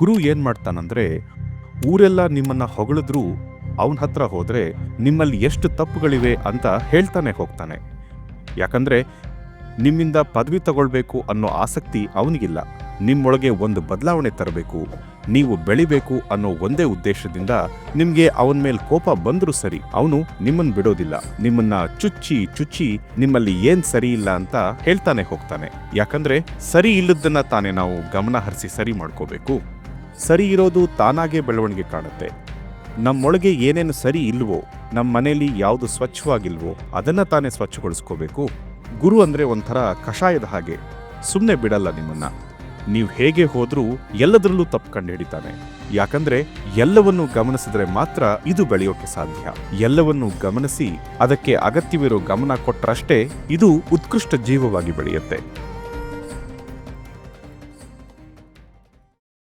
ಗುರು ಏನು ಮಾಡ್ತಾನಂದರೆ, ಊರೆಲ್ಲ ನಿಮ್ಮನ್ನು ಹೊಗಳಿದ್ರೂ ಅವನ ಹತ್ರ ಹೋದರೆ ನಿಮ್ಮಲ್ಲಿ ಎಷ್ಟು ತಪ್ಪುಗಳಿವೆ ಅಂತ ಹೇಳ್ತಾನೆ ಹೋಗ್ತಾನೆ. ಯಾಕಂದರೆ ನಿಮ್ಮಿಂದ ಪದವಿ ತಗೊಳ್ಬೇಕು ಅನ್ನೋ ಆಸಕ್ತಿ ಅವನಿಗಿಲ್ಲ. ನಿಮ್ಮೊಳಗೆ ಒಂದು ಬದಲಾವಣೆ ತರಬೇಕು, ನೀವು ಬೆಳಿಬೇಕು ಅನ್ನೋ ಒಂದೇ ಉದ್ದೇಶದಿಂದ ನಿಮಗೆ ಅವನ ಮೇಲೆ ಕೋಪ ಬಂದರೂ ಸರಿ, ಅವನು ನಿಮ್ಮನ್ನು ಬಿಡೋದಿಲ್ಲ. ನಿಮ್ಮನ್ನ ಚುಚ್ಚಿ ಚುಚ್ಚಿ ನಿಮ್ಮಲ್ಲಿ ಏನು ಸರಿ ಇಲ್ಲ ಅಂತ ಹೇಳ್ತಾನೆ ಹೋಗ್ತಾನೆ. ಯಾಕಂದ್ರೆ ಸರಿ ಇಲ್ಲದನ್ನ ತಾನೇ ನಾವು ಗಮನ ಹರಿಸಿ ಸರಿ ಮಾಡ್ಕೋಬೇಕು. ಸರಿ ಇರೋದು ತಾನಾಗೆ ಬೆಳವಣಿಗೆ ಕಾಣುತ್ತೆ. ನಮ್ಮೊಳಗೆ ಏನೇನು ಸರಿ ಇಲ್ವೋ ನಮ್ಮ ಮನೆಯಲ್ಲಿ ಯಾವುದು ಸ್ವಚ್ಛವಾಗಿಲ್ವೋ, ಅದನ್ನು ತಾನೇ ಸ್ವಚ್ಛಗೊಳಿಸ್ಕೋಬೇಕು. ಗುರು ಅಂದರೆ ಒಂಥರ ಕಷಾಯದ ಹಾಗೆ. ಸುಮ್ಮನೆ ಬಿಡಲ್ಲ ನಿಮ್ಮನ್ನು. ನೀವು ಹೇಗೆ ಹೋದರೂ ಎಲ್ಲದರಲ್ಲೂ ತಪ್ಪು ಕಂಡು ಹಿಡಿತಾನೆ ಯಾಕಂದ್ರೆ ಎಲ್ಲವನ್ನೂ ಗಮನಿಸಿದ್ರೆ ಮಾತ್ರ ಇದು ಬೆಳೆಯೋಕೆ ಸಾಧ್ಯ. ಎಲ್ಲವನ್ನೂ ಗಮನಿಸಿ ಅದಕ್ಕೆ ಅಗತ್ಯವಿರೋ ಗಮನ ಕೊಟ್ಟರಷ್ಟೇ ಇದು ಉತ್ಕೃಷ್ಟ ಜೀವವಾಗಿ ಬೆಳೆಯುತ್ತೆ.